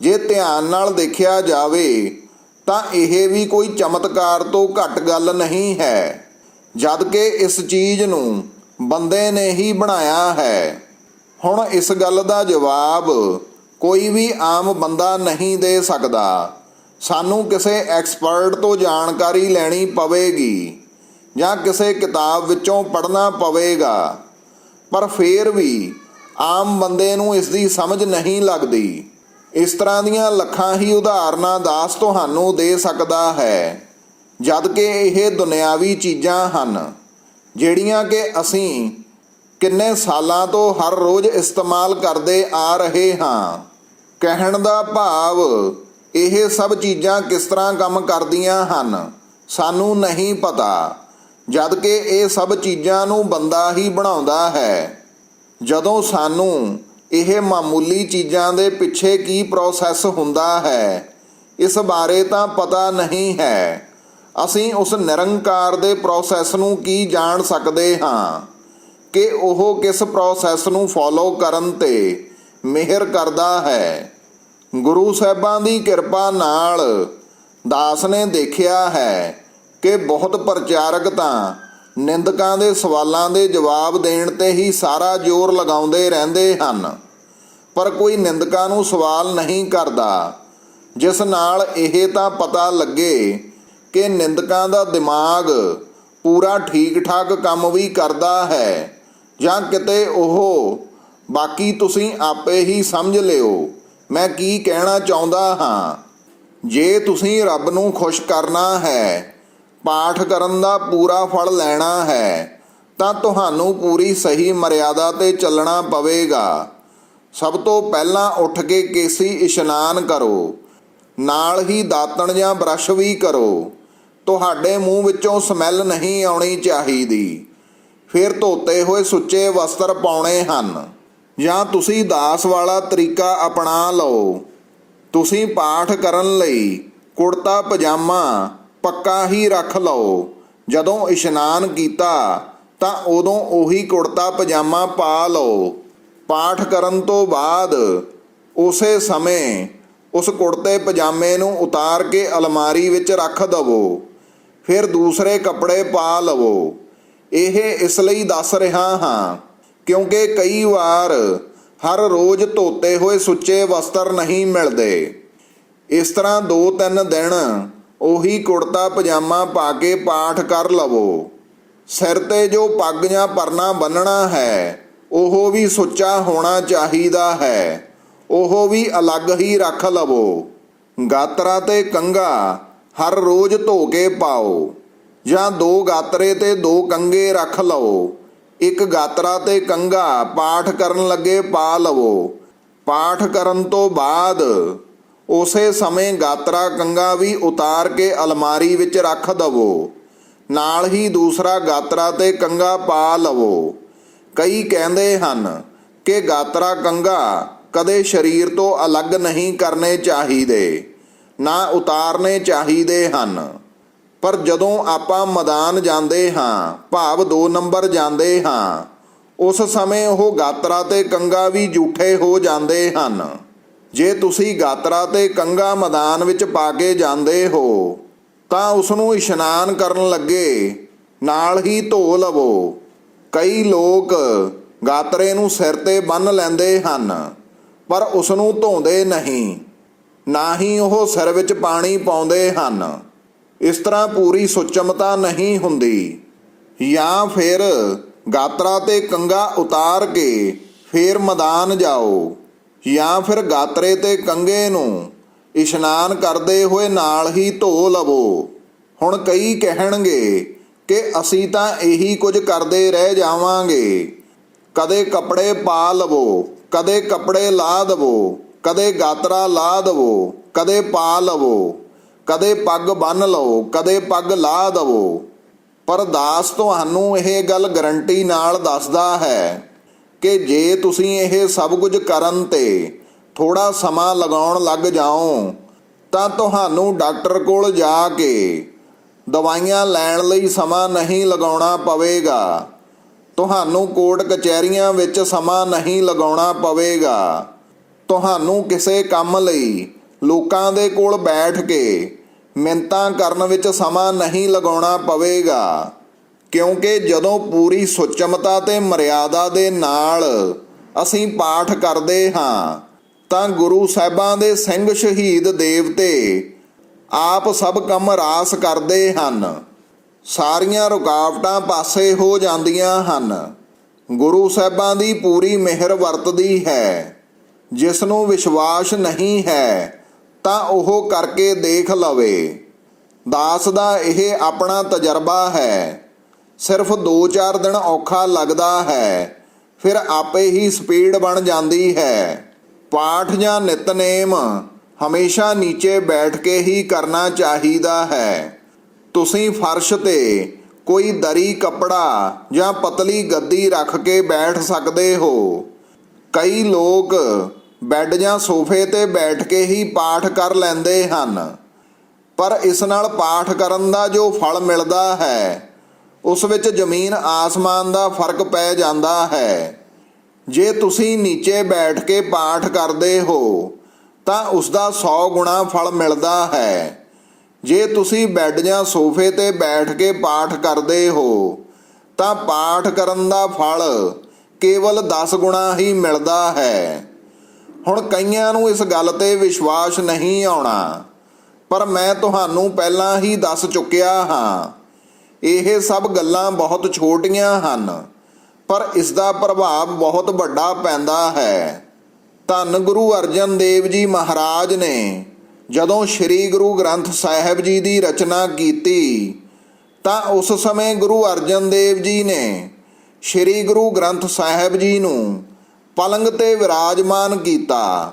ਜੇ ਧਿਆਨ ਨਾਲ ਦੇਖਿਆ ਜਾਵੇ, ਤਾਂ ਇਹ ਵੀ ਕੋਈ ਚਮਤਕਾਰ ਤੋਂ ਘੱਟ ਗੱਲ ਨਹੀਂ ਹੈ। ਜਦ ਕਿ ਇਸ ਚੀਜ਼ ਨੂੰ ਬੰਦੇ ਨੇ ਹੀ ਬਣਾਇਆ ਹੈ। ਹੁਣ ਇਸ ਗੱਲ ਦਾ ਜਵਾਬ ਕੋਈ ਵੀ ਆਮ ਬੰਦਾ ਨਹੀਂ ਦੇ ਸਕਦਾ। ਸਾਨੂੰ ਕਿਸੇ ਐਕਸਪਰਟ ਤੋਂ ਜਾਣਕਾਰੀ ਲੈਣੀ ਪਵੇਗੀ ਜਾਂ ਕਿਸੇ ਕਿਤਾਬ ਵਿੱਚੋਂ ਪੜ੍ਹਨਾ ਪਵੇਗਾ। ਪਰ ਫੇਰ ਵੀ ਆਮ ਬੰਦੇ ਨੂੰ ਇਸ ਦੀ ਸਮਝ ਨਹੀਂ ਲੱਗਦੀ। ਇਸ ਤਰ੍ਹਾਂ ਦੀਆਂ ਲੱਖਾਂ ਹੀ ਉਦਾਹਰਨਾਂ ਦਾਸ ਤੁਹਾਨੂੰ ਦੇ ਸਕਦਾ ਹੈ। ਜਦ ਕਿ ਇਹ ਦੁਨਿਆਵੀ ਚੀਜ਼ਾਂ ਹਨ, ਜਿਹੜੀਆਂ ਕਿ ਅਸੀਂ ਕਿੰਨੇ ਸਾਲਾਂ ਤੋਂ ਹਰ ਰੋਜ਼ ਇਸਤੇਮਾਲ ਕਰਦੇ ਆ ਰਹੇ ਹਾਂ। ਕਹਿਣ ਦਾ ਭਾਵ, ਇਹ ਸਭ ਚੀਜ਼ਾਂ ਕਿਸ ਤਰ੍ਹਾਂ ਕੰਮ ਕਰਦੀਆਂ ਹਨ, ਸਾਨੂੰ ਨਹੀਂ ਪਤਾ, ਜਦ ਕਿ ਇਹ ਸਭ ਚੀਜ਼ਾਂ ਨੂੰ ਬੰਦਾ ਹੀ ਬਣਾਉਂਦਾ ਹੈ। ਜਦੋਂ ਸਾਨੂੰ ਇਹ ਮਾਮੂਲੀ ਚੀਜ਼ਾਂ ਦੇ ਪਿੱਛੇ ਕੀ ਪ੍ਰੋਸੈਸ ਹੁੰਦਾ ਹੈ, ਇਸ ਬਾਰੇ ਤਾਂ ਪਤਾ ਨਹੀਂ ਹੈ। ਅਸੀਂ ਉਸ ਨਿਰੰਕਾਰ ਦੇ ਪ੍ਰੋਸੈਸ ਨੂੰ ਕੀ ਜਾਣ ਸਕਦੇ ਹਾਂ? ਕਿ ਉਹ ਕਿਸ ਪ੍ਰੋਸੈਸ ਨੂੰ ਫੋਲੋ ਕਰਨ ਤੇ ਮਿਹਰ ਕਰਦਾ ਹੈ? ਗੁਰੂ ਸਾਹਿਬਾਂ ਦੀ ਕਿਰਪਾ ਨਾਲ ਦਾਸ ਨੇ ਦੇਖਿਆ ਹੈ ਕਿ ਬਹੁਤ ਪ੍ਰਚਾਰਕ ਤਾਂ ਨਿੰਦਕਾਂ ਦੇ ਸਵਾਲਾਂ ਦੇ ਜਵਾਬ ਦੇਣ ਤੇ ਹੀ ਸਾਰਾ ਜ਼ੋਰ ਲਗਾਉਂਦੇ ਰਹਿੰਦੇ ਹਨ। ਪਰ ਕੋਈ ਨਿੰਦਕਾਂ ਨੂੰ ਸਵਾਲ ਨਹੀਂ ਕਰਦਾ। ਜਿਸ ਨਾਲ ਇਹ ਤਾਂ ਪਤਾ ਲੱਗੇ ਕਿ ਨਿੰਦਕਾਂ ਦਾ ਦਿਮਾਗ ਪੂਰਾ ਠੀਕ ਠਾਕ ਕੰਮ ਵੀ ਕਰਦਾ ਹੈ ਜਾਂ ਕਿਤੇ ਉਹ, ਬਾਕੀ ਤੁਸੀਂ ਆਪੇ ਹੀ ਸਮਝ ਲਿਓ, ਮੈਂ ਕੀ ਕਹਿਣਾ ਚਾਹੁੰਦਾ ਹਾਂ। ਜੇ ਤੁਸੀਂ ਰੱਬ ਨੂੰ ਖੁਸ਼ ਕਰਨਾ ਹੈ ਪਾਠ ਕਰਨ ਦਾ ਪੂਰਾ ਫਲ ਲੈਣਾ ਹੈ, ਤਾਂ ਤੁਹਾਨੂੰ ਪੂਰੀ ਸਹੀ ਮਰਿਆਦਾ ਤੇ ਚੱਲਣਾ ਪਵੇਗਾ। ਸਭ ਤੋਂ ਪਹਿਲਾਂ ਉੱਠ ਕੇ ਕੇਸੀ ਇਸ਼ਨਾਨ ਕਰੋ, ਨਾਲ ਹੀ ਦਾਤਣ ਜਾਂ ਬਰਸ਼ ਵੀ ਕਰੋ। ਤੁਹਾਡੇ ਮੂੰਹ ਵਿੱਚੋਂ ਸਮੈਲ ਨਹੀਂ ਆਉਣੀ ਚਾਹੀਦੀ। ਫਿਰ ਧੋਤੇ ਹੋਏ ਸੁੱਚੇ ਵਸਤਰ ਪਾਉਣੇ ਹਨ। ਜਾਂ ਤੁਸੀਂ ਦਾਸ ਵਾਲਾ ਤਰੀਕਾ ਅਪਣਾ ਲਓ। ਤੁਸੀਂ ਪਾਠ ਕਰਨ ਲਈ ਕੁੜਤਾ ਪਜਾਮਾ ਪੱਕਾ ਹੀ ਰੱਖ ਲਓ। ਜਦੋਂ ਇਸ਼ਨਾਨ ਕੀਤਾ, ਤਾਂ ਉਦੋਂ ਉਹੀ ਕੁੜਤਾ ਪਜਾਮਾ ਪਾ ਲਓ। ਪਾਠ ਕਰਨ ਤੋਂ ਬਾਅਦ, ਉਸੇ ਸਮੇਂ ਉਸ ਕੁੜਤੇ ਪਜਾਮੇ ਨੂੰ ਉਤਾਰ ਕੇ ਅਲਮਾਰੀ ਵਿੱਚ ਰੱਖ ਦਵੋ। ਫਿਰ ਦੂਸਰੇ ਕੱਪੜੇ ਪਾ ਲਵੋ। ਇਹ ਇਸ ਲਈ ਦੱਸ ਰਿਹਾ ਹਾਂ, ਕਿਉਂਕਿ ਕਈ ਵਾਰ ਹਰ ਰੋਜ਼ ਧੋਤੇ ਹੋਏ ਸੁੱਚੇ ਵਸਤਰ ਨਹੀਂ ਮਿਲਦੇ। ਇਸ ਤਰ੍ਹਾਂ ਦੋ ਤਿੰਨ ਦਿਨ ਉਹੀ ਕੁੜਤਾ ਪਜਾਮਾ ਪਾ ਕੇ ਪਾਠ ਕਰ ਲਵੋ। ਸਿਰ ਤੇ ਜੋ ਪੱਗ ਜਾਂ ਪਰਨਾ ਬੰਨਣਾ ਹੈ, ਉਹ ਵੀ ਸੁੱਚਾ ਹੋਣਾ ਚਾਹੀਦਾ ਹੈ। ਉਹ ਵੀ ਅਲੱਗ ਹੀ ਰੱਖ ਲਵੋ। ਗਾਤਰਾ ਤੇ ਕੰਗਾ ਹਰ ਰੋਜ਼ ਧੋ ਕੇ ਪਾਓ। ਜਾਂ ਦੋ ਗਾਤਰੇ ਤੇ ਦੋ ਕੰਗੇ ਰੱਖ ਲਵੋ। ਇੱਕ ਗਾਤਰਾ ਤੇ ਕੰਗਾ ਪਾਠ ਕਰਨ ਲੱਗੇ ਪਾ ਲਵੋ। ਪਾਠ ਕਰਨ ਤੋਂ ਬਾਅਦ ਉਸੇ ਸਮੇਂ ਗਾਤਰਾ ਕੰਗਾ ਵੀ ਉਤਾਰ ਕੇ ਅਲਮਾਰੀ ਵਿੱਚ ਰੱਖ ਦਵੋ। ਨਾਲ ਹੀ ਦੂਸਰਾ ਗਾਤਰਾ ਤੇ ਕੰਗਾ ਪਾ ਲਵੋ। ਕਈ ਕਹਿੰਦੇ ਹਨ ਕਿ ਗਾਤਰਾ ਕੰਗਾ ਕਦੇ ਸਰੀਰ ਤੋਂ ਅਲੱਗ ਨਹੀਂ ਕਰਨੇ ਚਾਹੀਦੇ, ਨਾ ਉਤਾਰਨੇ ਚਾਹੀਦੇ ਹਨ। ਪਰ ਜਦੋਂ ਆਪਾਂ ਮੈਦਾਨ ਜਾਂਦੇ ਹਾਂ, ਭਾਵ 2 ਨੰਬਰ ਜਾਂਦੇ ਹਾਂ, ਉਸ ਸਮੇਂ ਉਹ ਗਾਤਰਾ ਤੇ ਕੰਗਾ ਵੀ ਝੂਠੇ ਹੋ ਜਾਂਦੇ ਹਨ। ਜੇ ਤੁਸੀਂ ਗਾਤਰਾ ਤੇ ਕੰਗਾ ਮੈਦਾਨ ਵਿੱਚ ਪਾ ਕੇ ਜਾਂਦੇ ਹੋ, ਤਾਂ ਉਸ ਨੂੰ ਇਸ਼ਨਾਨ ਕਰਨ ਲੱਗੇ, ਨਾਲ ਹੀ ਧੋ ਲਵੋ। ਕਈ ਲੋਕ ਗਾਤਰੇ ਨੂੰ ਸਿਰ ਤੇ ਬੰਨ ਲੈਂਦੇ ਹਨ, ਪਰ ਉਸ ਨੂੰ ਧੋਂਦੇ ਨਹੀਂ, ਨਾ ਹੀ ਉਹ ਸਿਰ ਵਿੱਚ ਪਾਣੀ ਪਾਉਂਦੇ ਹਨ। ਇਸ ਤਰ੍ਹਾਂ ਪੂਰੀ ਸੁਚਮਤਾ ਨਹੀਂ ਹੁੰਦੀ। ਜਾਂ ਫਿਰ ਗਾਤਰਾ ਤੇ ਕੰਗਾ ਉਤਾਰ ਕੇ ਫੇਰ ਮੈਦਾਨ ਜਾਓ। ਜਾਂ ਫਿਰ ਗਾਤਰੇ ਤੇ ਕੰਗੇ ਨੂੰ ਇਸ਼ਨਾਨ ਕਰਦੇ ਹੋਏ ਨਾਲ ਹੀ ਧੋ ਲਵੋ। ਹੁਣ ਕਈ ਕਹਿਣਗੇ ਕਿ ਅਸੀਂ ਤਾਂ ਇਹੀ ਕੁਝ ਕਰਦੇ ਰਹਿ ਜਾਵਾਂਗੇ। ਕਦੇ ਕੱਪੜੇ ਪਾ ਲਵੋ, ਕਦੇ ਕੱਪੜੇ ਲਾ ਦਵੋ, ਕਦੇ ਗਾਤਰਾ ਲਾ ਦਵੋ, ਕਦੇ ਪਾ ਲਵੋ, ਕਦੇ ਪੱਗ ਬੰਨ ਲਓ, ਕਦੇ ਪੱਗ ਲਾ ਦਵੋ। ਪਰ ਦਾਸ ਤੁਹਾਨੂੰ ਇਹ ਗੱਲ ਗਰੰਟੀ ਨਾਲ ਦੱਸਦਾ ਹੈ ਕਿ ਜੇ ਤੁਸੀਂ ਇਹ ਸਭ ਕੁਝ ਕਰਨ ਤੇ ਥੋੜਾ ਸਮਾਂ ਲਗਾਉਣ ਲੱਗ ਜਾਓ, ਤਾਂ ਤੁਹਾਨੂੰ ਡਾਕਟਰ ਕੋਲ ਜਾ ਕੇ ਦਵਾਈਆਂ ਲੈਣ ਲਈ ਸਮਾਂ ਨਹੀਂ ਲਗਾਉਣਾ ਪਵੇਗਾ। ਤੁਹਾਨੂੰ ਕੋਰਟ ਕਚਹਿਰੀਆਂ ਵਿੱਚ ਸਮਾਂ ਨਹੀਂ ਲਗਾਉਣਾ ਪਵੇਗਾ। ਤੁਹਾਨੂੰ ਕਿਸੇ ਕੰਮ ਲਈ ਲੋਕਾਂ ਦੇ ਕੋਲ ਬੈਠ ਕੇ ਮਿੰਤਾਂ ਕਰਨ ਵਿੱਚ ਸਮਾਂ ਨਹੀਂ ਲਗਾਉਣਾ ਪਵੇਗਾ। ਕਿਉਂਕਿ ਜਦੋਂ ਪੂਰੀ ਸੁਚਮਤਾ ਤੇ ਮਰਿਆਦਾ ਦੇ ਨਾਲ ਅਸੀਂ ਪਾਠ ਕਰਦੇ ਹਾਂ, ਤਾਂ ਗੁਰੂ ਸਾਹਿਬਾਂ ਦੇ ਸਿੰਘ ਸ਼ਹੀਦ ਦੇਵਤੇ ਆਪ ਸਭ ਕੰਮ ਰਾਸ ਕਰਦੇ ਹਨ। ਸਾਰੀਆਂ ਰੁਕਾਵਟਾਂ ਪਾਸੇ ਹੋ ਜਾਂਦੀਆਂ ਹਨ। ਗੁਰੂ ਸਾਹਿਬਾਂ ਦੀ ਪੂਰੀ ਮਿਹਰ ਵਰਤਦੀ ਹੈ। ਜਿਸ ਨੂੰ ਵਿਸ਼ਵਾਸ ਨਹੀਂ ਹੈ, ਤਾਂ ਉਹ ਕਰਕੇ ਦੇਖ ਲਵੇ। ਦਾਸ ਦਾ ਇਹ ਆਪਣਾ ਤਜਰਬਾ ਹੈ। ਸਿਰਫ 2-4 ਦਿਨ ਔਖਾ ਲੱਗਦਾ ਹੈ, ਫਿਰ ਆਪੇ ਹੀ ਸਪੀਡ ਬਣ ਜਾਂਦੀ ਹੈ। ਪਾਠ ਜਾਂ ਨਿਤਨੇਮ ਹਮੇਸ਼ਾ ਨੀਚੇ ਬੈਠ ਕੇ ਹੀ ਕਰਨਾ ਚਾਹੀਦਾ ਹੈ। ਤੁਸੀਂ ਫਰਸ਼ ਤੇ ਕੋਈ ਦਰੀ ਕੱਪੜਾ ਜਾਂ ਪਤਲੀ ਗੱਦੀ ਰੱਖ ਕੇ ਬੈਠ ਸਕਦੇ ਹੋ। ਕਈ ਲੋਕ ਬੈੱਡ ਜਾਂ ਸੋਫੇ ਤੇ ਬੈਠ ਕੇ ਹੀ ਪਾਠ ਕਰ ਲੈਂਦੇ ਹਨ, ਪਰ ਇਸ ਨਾਲ ਪਾਠ ਕਰਨ ਦਾ ਜੋ ਫਲ ਮਿਲਦਾ ਹੈ ਉਸ ਵਿੱਚ ਜ਼ਮੀਨ ਆਸਮਾਨ ਦਾ ਫ਼ਰਕ ਪੈ ਜਾਂਦਾ ਹੈ। ਜੇ ਤੁਸੀਂ ਨੀਚੇ ਬੈਠ ਕੇ ਪਾਠ ਕਰਦੇ ਹੋ, ਤਾਂ ਉਸ ਦਾ 100 ਗੁਣਾ ਫਲ ਮਿਲਦਾ ਹੈ। ਜੇ ਤੁਸੀਂ ਬੈੱਡ ਜਾਂ ਸੋਫੇ ਤੇ ਬੈਠ ਕੇ ਪਾਠ ਕਰਦੇ ਹੋ, ਤਾਂ ਪਾਠ ਕਰਨ ਦਾ ਫਲ ਕੇਵਲ 10 ਗੁਣਾ ਹੀ ਮਿਲਦਾ ਹੈ। ਹੁਣ ਕਈਆਂ ਨੂੰ ਇਸ ਗੱਲ ਤੇ ਵਿਸ਼ਵਾਸ ਨਹੀਂ ਆਉਣਾ, ਪਰ ਮੈਂ ਤੁਹਾਨੂੰ ਪਹਿਲਾਂ ਹੀ ਦੱਸ ਚੁੱਕਿਆ ਹਾਂ ਇਹ ਸਭ ਗੱਲਾਂ ਬਹੁਤ ਛੋਟੀਆਂ ਹਨ, ਪਰ ਇਸ ਦਾ ਪ੍ਰਭਾਵ ਬਹੁਤ ਵੱਡਾ ਪੈਂਦਾ ਹੈ। ਧੰਨ ਗੁਰੂ ਅਰਜਨ ਦੇਵ ਜੀ ਮਹਾਰਾਜ ਨੇ ਜਦੋਂ ਸ੍ਰੀ ਗੁਰੂ ਗ੍ਰੰਥ ਸਾਹਿਬ ਜੀ ਦੀ ਰਚਨਾ ਕੀਤੀ, ਤਾਂ ਉਸ ਸਮੇਂ ਗੁਰੂ ਅਰਜਨ ਦੇਵ ਜੀ ਨੇ ਸ੍ਰੀ ਗੁਰੂ ਗ੍ਰੰਥ ਸਾਹਿਬ ਜੀ ਨੂੰ ਪਲੰਗ ਤੇ ਵਿਰਾਜਮਾਨ ਕੀਤਾ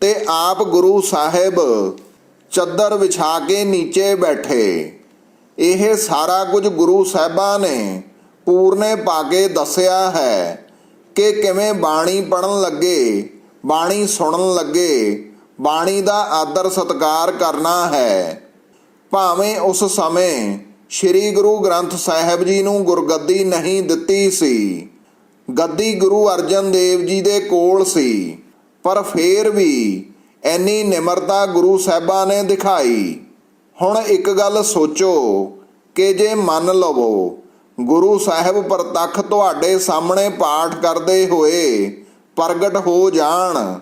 ਤੇ ਆਪ ਗੁਰੂ ਸਾਹਿਬ ਚੱਦਰ ਵਿਛਾ ਕੇ ਨੀਚੇ ਬੈਠੇ। ਇਹ ਸਾਰਾ ਕੁਝ ਗੁਰੂ ਸਾਹਿਬਾਂ ਨੇ ਪੂਰਨੇ ਪਾ ਕੇ ਦੱਸਿਆ ਹੈ ਕਿ ਕਿਵੇਂ ਬਾਣੀ ਪੜਨ ਲੱਗੇ, ਬਾਣੀ ਸੁਣਨ ਲੱਗੇ, ਬਾਣੀ ਦਾ ਆਦਰ ਸਤਕਾਰ ਕਰਨਾ ਹੈ। ਭਾਵੇਂ ਉਸ ਸਮੇਂ ਸ੍ਰੀ ਗੁਰੂ ਗ੍ਰੰਥ ਸਾਹਿਬ ਜੀ ਨੂੰ ਗੁਰਗੱਦੀ ਨਹੀਂ ਦਿੱਤੀ ਸੀ, ਗੱਦੀ ਗੁਰੂ ਅਰਜਨ ਦੇਵ ਜੀ ਦੇ ਕੋਲ ਸੀ, ਪਰ ਫੇਰ ਵੀ ਐਨੀ ਨਿਮਰਤਾ ਗੁਰੂ ਸਾਹਿਬਾਂ ਨੇ ਦਿਖਾਈ। ਹੁਣ ਇੱਕ ਗੱਲ ਸੋਚੋ ਕਿ ਜੇ ਮੰਨ ਲਵੋ ਗੁਰੂ ਸਾਹਿਬ ਪ੍ਰਤੱਖ ਤੁਹਾਡੇ ਸਾਹਮਣੇ ਪਾਠ ਕਰਦੇ ਹੋਏ ਪ੍ਰਗਟ ਹੋ ਜਾਣ,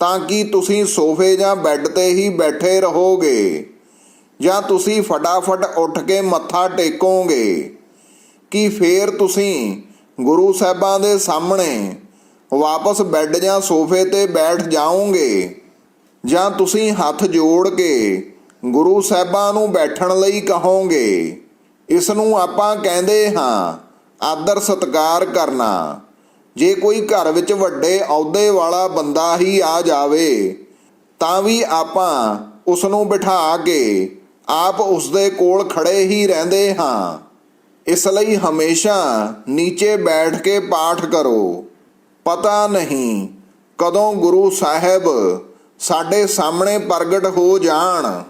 ਤਾਂ ਕਿ ਤੁਸੀਂ ਸੋਫੇ ਜਾਂ ਬੈੱਡ ਤੇ ਹੀ ਬੈਠੇ ਰਹੋਗੇ? ਜਾਂ ਤੁਸੀਂ ਫਟਾਫਟ ਉੱਠ ਕੇ ਮੱਥਾ ਟੇਕੋਗੇ? ਕਿ ਫੇਰ ਤੁਸੀਂ ਗੁਰੂ ਸਾਹਿਬਾਂ ਦੇ ਸਾਹਮਣੇ ਵਾਪਸ ਬੈੱਡ ਜਾਂ ਸੋਫੇ ਤੇ ਬੈਠ ਜਾਓਗੇ? ਜਾਂ ਤੁਸੀਂ ਹੱਥ ਜੋੜ ਕੇ ਗੁਰੂ ਸਾਹਿਬਾਂ ਨੂੰ ਬੈਠਣ ਲਈ ਕਹੋਗੇ। ਇਸ ਨੂੰ ਆਪਾਂ ਕਹਿੰਦੇ ਹਾਂ, ਆਦਰ ਸਤਕਾਰ ਕਰਨਾ। ਜੇ ਕੋਈ ਘਰ ਵਿੱਚ ਵੱਡੇ ਅਹੁਦੇ ਵਾਲਾ ਬੰਦਾ ਹੀ ਆ ਜਾਵੇ, ਤਾਂ ਵੀ ਆਪਾਂ ਉਸ ਨੂੰ ਬਿਠਾ ਕੇ ਆਪ ਉਸ ਦੇ ਕੋਲ ਖੜੇ ਹੀ ਰਹਿੰਦੇ ਹਾਂ। ਇਸ ਲਈ ਹਮੇਸ਼ਾ ਨੀਚੇ ਬੈਠ ਕੇ ਪਾਠ ਕਰੋ। ਪਤਾ ਨਹੀਂ ਕਦੋਂ ਗੁਰੂ ਸਾਹਿਬ ਸਾਡੇ ਸਾਹਮਣੇ ਪ੍ਰਗਟ ਹੋ ਜਾਣ।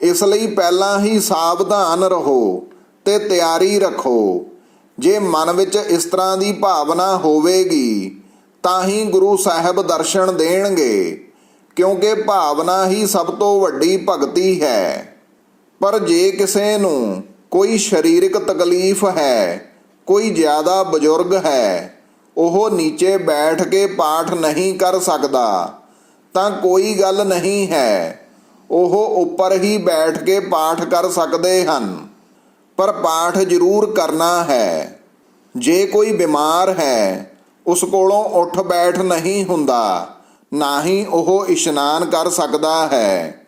ਇਸ ਲਈ ਪਹਿਲਾਂ ਹੀ ਸਾਵਧਾਨ ਰਹੋ ਤੇ ਤਿਆਰੀ ਰੱਖੋ। ਜੇ ਮਨ ਵਿੱਚ ਇਸ ਤਰ੍ਹਾਂ ਦੀ ਭਾਵਨਾ ਹੋਵੇਗੀ, ਤਾਂ ਹੀ ਗੁਰੂ ਸਾਹਿਬ ਦਰਸ਼ਨ ਦੇਣਗੇ, ਕਿਉਂਕਿ ਭਾਵਨਾ ਹੀ ਸਭ ਤੋਂ ਵੱਡੀ ਭਗਤੀ ਹੈ। ਪਰ ਜੇ ਕਿਸੇ ਨੂੰ ਕੋਈ ਸਰੀਰਕ ਤਕਲੀਫ ਹੈ, ਕੋਈ ਜ਼ਿਆਦਾ ਬਜ਼ੁਰਗ ਹੈ, ਉਹ ਨੀਚੇ ਬੈਠ ਕੇ ਪਾਠ ਨਹੀਂ ਕਰ ਸਕਦਾ, ਤਾਂ ਕੋਈ ਗੱਲ ਨਹੀਂ ਹੈ। ਉਹ ਉੱਪਰ ਹੀ ਬੈਠ ਕੇ ਪਾਠ ਕਰ ਸਕਦੇ ਹਨ। ਪਰ ਪਾਠ ਜ਼ਰੂਰ ਕਰਨਾ ਹੈ। ਜੇ ਕੋਈ ਬਿਮਾਰ ਹੈ, ਉਸ ਕੋਲੋਂ ਉੱਠ ਬੈਠ ਨਹੀਂ ਹੁੰਦਾ, ਨਾ ਹੀ ਉਹ ਇਸ਼ਨਾਨ ਕਰ ਸਕਦਾ ਹੈ।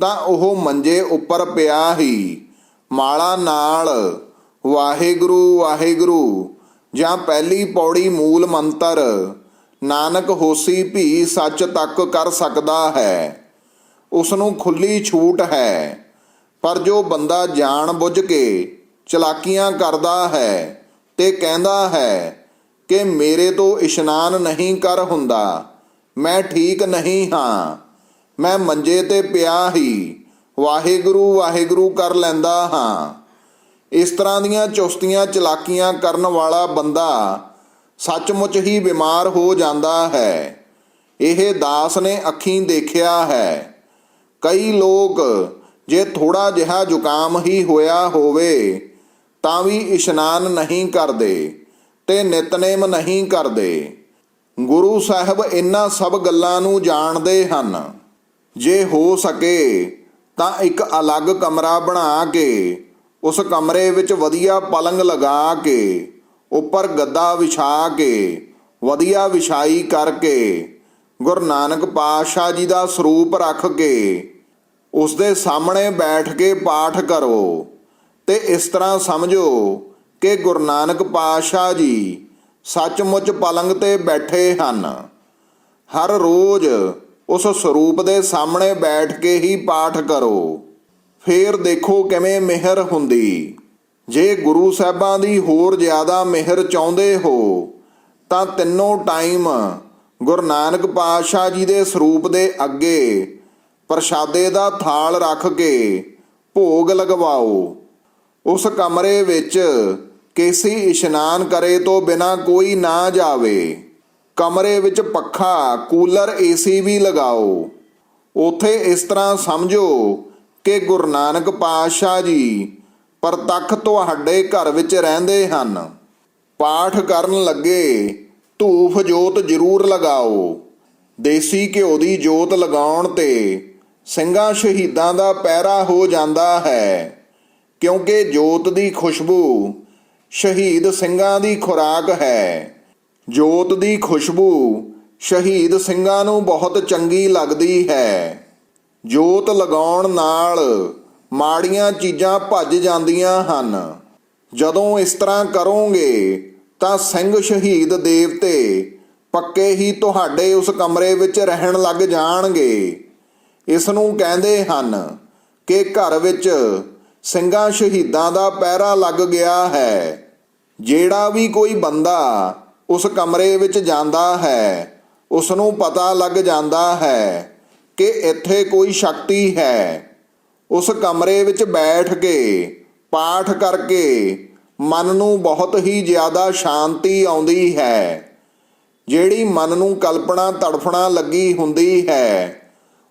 ਤਾਂ ਉਹ ਮੰਜੇ ਉੱਪਰ ਪਿਆ ਹੀ, ਮਾਲਾ ਨਾਲ, ਵਾਹਿਗੁਰੂ ਵਾਹਿਗੁਰੂ, ਜਾਂ ਪਹਿਲੀ ਪੌੜੀ ਮੂਲ ਮੰਤਰ, ਨਾਨਕ ਹੋਸੀ ਭੀ ਸੱਚ ਤੱਕ ਕਰ ਸਕਦਾ ਹੈ। ਉਸ ਨੂੰ ਖੁੱਲੀ ਛੂਟ ਹੈ। ਪਰ ਜੋ ਬੰਦਾ ਜਾਣ ਬੁੱਝ ਕੇ ਚਲਾਕੀਆਂ ਕਰਦਾ ਹੈ ਤੇ ਕਹਿੰਦਾ ਹੈ ਕਿ ਮੇਰੇ ਤੋਂ ਇਸ਼ਨਾਨ ਨਹੀਂ ਕਰ ਹੁੰਦਾ, ਮੈਂ ਠੀਕ ਨਹੀਂ ਹਾਂ। ਮੈਂ ਮੰਜੇ ਤੇ ਪਿਆ ਹੀ ਵਾਹਿਗੁਰੂ ਵਾਹਿਗੁਰੂ ਕਰ ਲੈਂਦਾ ਹਾਂ। ਇਸ ਤਰ੍ਹਾਂ ਦੀਆਂ ਚੁਸਤੀਆਂ ਚਲਾਕੀਆਂ ਕਰਨ ਵਾਲਾ ਬੰਦਾ ਸੱਚਮੁੱਚ ਹੀ ਬਿਮਾਰ ਹੋ ਜਾਂਦਾ ਹੈ। ਇਹ ਦਾਸ ਨੇ ਅੱਖੀਂ ਦੇਖਿਆ ਹੈ। ਕਈ ਲੋਕ ਜੇ ਥੋੜਾ ਜਿਹਾ ਜ਼ੁਕਾਮ ਹੀ ਹੋਇਆ ਹੋਵੇ ਤਾਂ ਵੀ ਇਸ਼ਨਾਨ ਨਹੀਂ ਕਰਦੇ ਤੇ ਨਿਤਨੇਮ ਨਹੀਂ ਕਰਦੇ। ਗੁਰੂ ਸਾਹਿਬ ਇਹਨਾਂ ਸਭ ਗੱਲਾਂ ਨੂੰ ਜਾਣਦੇ ਹਨ। ਜੇ ਹੋ ਸਕੇ ਤਾਂ ਇੱਕ ਅਲੱਗ ਕਮਰਾ ਬਣਾ ਕੇ, ਉਸ ਕਮਰੇ ਵਿੱਚ ਵਧੀਆ ਪਲੰਗ ਲਗਾ ਕੇ, ਉੱਪਰ ਗੱਦਾ ਵਿਛਾ ਕੇ, ਵਧੀਆ ਵਿਛਾਈ ਕਰਕੇ, ਗੁਰੂ ਨਾਨਕ ਪਾਤਸ਼ਾਹ ਜੀ ਦਾ ਸਰੂਪ ਰੱਖ ਕੇ ਉਸ ਦੇ ਸਾਹਮਣੇ ਬੈਠ ਕੇ ਪਾਠ ਕਰੋ ਤੇ ਇਸ ਤਰ੍ਹਾਂ ਸਮਝੋ ਕਿ ਗੁਰੂ ਨਾਨਕ ਪਾਤਸ਼ਾਹ ਜੀ ਸੱਚਮੁੱਚ ਪਲੰਗ ਤੇ ਬੈਠੇ ਹਨ। ਹਰ ਰੋਜ਼ ਉਸ ਸਰੂਪ ਦੇ ਸਾਹਮਣੇ ਬੈਠ ਕੇ ਹੀ ਪਾਠ ਕਰੋ। ਫੇਰ ਦੇਖੋ ਕਿਵੇਂ ਮਿਹਰ ਹੁੰਦੀ। ਜੇ ਗੁਰੂ ਸਾਹਿਬਾਂ ਦੀ ਹੋਰ ਜ਼ਿਆਦਾ ਮਿਹਰ ਚਾਹੁੰਦੇ ਹੋ, ਤਾਂ ਤਿੰਨੋਂ ਟਾਈਮ ਗੁਰੂ ਨਾਨਕ ਪਾਤਸ਼ਾਹ ਜੀ ਦੇ ਸਰੂਪ ਦੇ ਅੱਗੇ ਪ੍ਰਸ਼ਾਦੇ ਦਾ ਥਾਲ ਰੱਖ ਕੇ ਭੋਗ ਲਗਵਾਓ। ਉਸ ਕਮਰੇ ਵਿੱਚ ਕੇਸੀ ਇਸ਼ਨਾਨ ਕਰੇ ਤੋਂ ਬਿਨਾ ਕੋਈ ਨਾ ਜਾਵੇ। ਕਮਰੇ ਵਿੱਚ ਪੱਖਾ, ਕੂਲਰ, ਏਸੀ ਵੀ ਲਗਾਓ। ਉਥੇ ਇਸ ਤਰ੍ਹਾਂ ਸਮਝੋ ਕਿ ਗੁਰੂ ਨਾਨਕ ਪਾਤਸ਼ਾਹ ਜੀ ਪ੍ਰਤੱਖ ਤੁਹਾਡੇ ਘਰ ਵਿੱਚ ਰਹਿੰਦੇ ਹਨ। ਪਾਠ ਕਰਨ ਲੱਗੇ ਧੂਫ ਜੋਤ ਜ਼ਰੂਰ ਲਗਾਓ। ਦੇਸੀ ਘਿਓ ਦੀ ਜੋਤ ਲਗਾਉਣ ਤੇ ਸਿੰਘਾਂ ਸ਼ਹੀਦਾਂ ਦਾ ਪਹਿਰਾ ਹੋ ਜਾਂਦਾ ਹੈ, ਕਿਉਂਕਿ ਜੋਤ ਦੀ ਖੁਸ਼ਬੂ ਸ਼ਹੀਦ ਸਿੰਘਾਂ ਦੀ ਖੁਰਾਕ ਹੈ। ਜੋਤ ਦੀ ਖੁਸ਼ਬੂ ਸ਼ਹੀਦ ਸਿੰਘਾਂ ਨੂੰ ਬਹੁਤ ਚੰਗੀ ਲੱਗਦੀ ਹੈ। ਜੋਤ ਲਗਾਉਣ ਨਾਲ ਮਾੜੀਆਂ ਚੀਜ਼ਾਂ ਭੱਜ ਜਾਂਦੀਆਂ ਹਨ। ਜਦੋਂ ਇਸ ਤਰ੍ਹਾਂ ਕਰੋਗੇ, ਤਾਂ ਸਿੰਘ ਸ਼ਹੀਦ ਦੇਵਤੇ ਪੱਕੇ ਹੀ ਤੁਹਾਡੇ ਉਸ ਕਮਰੇ ਵਿੱਚ ਰਹਿਣ ਲੱਗ ਜਾਣਗੇ। ਇਸ ਨੂੰ ਕਹਿੰਦੇ ਹਨ ਕਿ ਘਰ ਵਿੱਚ ਸਿੰਘਾਂ ਸ਼ਹੀਦਾਂ ਦਾ ਪਹਿਰਾ ਲੱਗ ਗਿਆ ਹੈ। ਜਿਹੜਾ ਵੀ ਕੋਈ ਬੰਦਾ ਉਸ ਕਮਰੇ ਵਿੱਚ ਜਾਂਦਾ ਹੈ ਉਸ ਨੂੰ ਪਤਾ ਲੱਗ ਜਾਂਦਾ ਹੈ ਕਿ ਇੱਥੇ ਕੋਈ ਸ਼ਕਤੀ ਹੈ। ਉਸ ਕਮਰੇ ਵਿੱਚ ਬੈਠ ਕੇ, ਪਾਠ ਕਰਕੇ ਮਨ ਨੂੰ ਬਹੁਤ ਹੀ ਜ਼ਿਆਦਾ ਸ਼ਾਂਤੀ ਆਉਂਦੀ ਹੈ। ਜਿਹੜੀ ਮਨ ਨੂੰ ਕਲਪਨਾ ਤੜਫਣਾ ਲੱਗੀ ਹੁੰਦੀ ਹੈ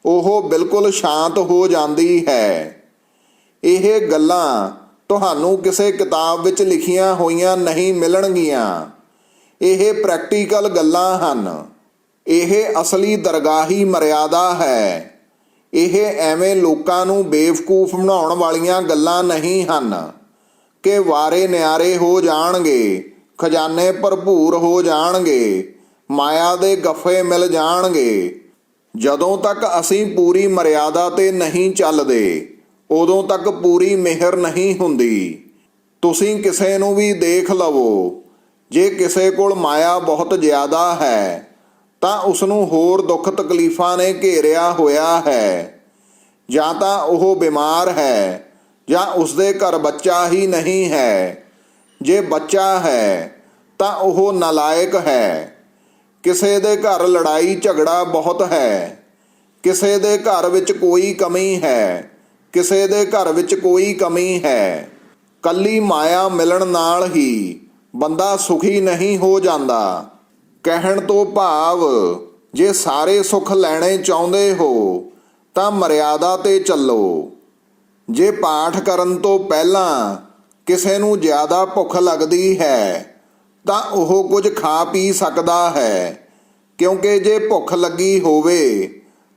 ਉਹ ਬਿਲਕੁਲ ਸ਼ਾਂਤ ਹੋ ਜਾਂਦੀ ਹੈ। ਇਹ ਗੱਲਾਂ ਤੁਹਾਨੂੰ ਕਿਸੇ ਕਿਤਾਬ ਵਿੱਚ ਲਿਖੀਆਂ ਹੋਈਆਂ ਨਹੀਂ ਮਿਲਣਗੀਆਂ। ਇਹ ਪ੍ਰੈਕਟੀਕਲ ਗੱਲਾਂ ਹਨ। ਇਹ ਅਸਲੀ ਦਰਗਾਹੀ ਮਰਿਆਦਾ ਹੈ। ਇਹ ਐਵੇਂ ਲੋਕਾਂ ਨੂੰ ਬੇਵਕੂਫ ਬਣਾਉਣ ਵਾਲੀਆਂ ਗੱਲਾਂ ਨਹੀਂ ਹਨ ਕਿ ਵਾਰੇ ਨਿਆਰੇ ਹੋ ਜਾਣਗੇ, ਖਜ਼ਾਨੇ ਭਰਪੂਰ ਹੋ ਜਾਣਗੇ, ਮਾਇਆ ਦੇ ਗੱਫੇ ਮਿਲ ਜਾਣਗੇ। ਜਦੋਂ ਤੱਕ ਅਸੀਂ ਪੂਰੀ ਮਰਿਆਦਾ ਤੇ ਨਹੀਂ ਚੱਲਦੇ, ਉਦੋਂ ਤੱਕ ਪੂਰੀ ਮਿਹਰ ਨਹੀਂ ਹੁੰਦੀ। ਤੁਸੀਂ ਕਿਸੇ ਨੂੰ ਵੀ ਦੇਖ ਲਵੋ, ਜੇ ਕਿਸੇ ਕੋਲ ਮਾਇਆ ਬਹੁਤ ਜ਼ਿਆਦਾ ਹੈ, ਤਾਂ ਉਸ ਨੂੰ ਹੋਰ ਦੁੱਖ ਤਕਲੀਫਾਂ ਨੇ ਘੇਰਿਆ ਹੋਇਆ ਹੈ। ਜਾਂ ਤਾਂ ਉਹ ਬਿਮਾਰ ਹੈ, ਜਾਂ ਉਸ ਦੇ ਘਰ ਬੱਚਾ ਹੀ ਨਹੀਂ ਹੈ। ਜੇ ਬੱਚਾ ਹੈ, ਤਾਂ ਉਹ ਨਲਾਇਕ ਹੈ। ਕਿਸੇ ਦੇ ਘਰ ਲੜਾਈ ਝਗੜਾ ਬਹੁਤ ਹੈ। ਕਿਸੇ ਦੇ ਘਰ ਵਿੱਚ ਕੋਈ ਕਮੀ ਹੈ। ਕਿਸੇ ਦੇ ਘਰ ਵਿੱਚ ਕੋਈ ਕਮੀ ਹੈ। ਕੱਲੀ ਮਾਇਆ ਮਿਲਣ ਨਾਲ ਹੀ ਬੰਦਾ ਸੁਖੀ ਨਹੀਂ ਹੋ ਜਾਂਦਾ। ਕਹਿਣ ਤੋਂ ਭਾਵ, ਜੇ ਸਾਰੇ ਸੁੱਖ ਲੈਣੇ ਚਾਹੁੰਦੇ ਹੋ, ਤਾਂ ਮਰਿਆਦਾ ਤੇ ਚੱਲੋ। ਜੇ ਪਾਠ ਕਰਨ ਤੋਂ ਪਹਿਲਾਂ ਕਿਸੇ ਨੂੰ ਜ਼ਿਆਦਾ ਭੁੱਖ ਲੱਗਦੀ ਹੈ ਤਾਂ ਉਹ ਕੁਝ ਖਾ ਪੀ ਸਕਦਾ ਹੈ। ਕਿਉਂਕਿ ਜੇ ਭੁੱਖ ਲੱਗੀ ਹੋਵੇ,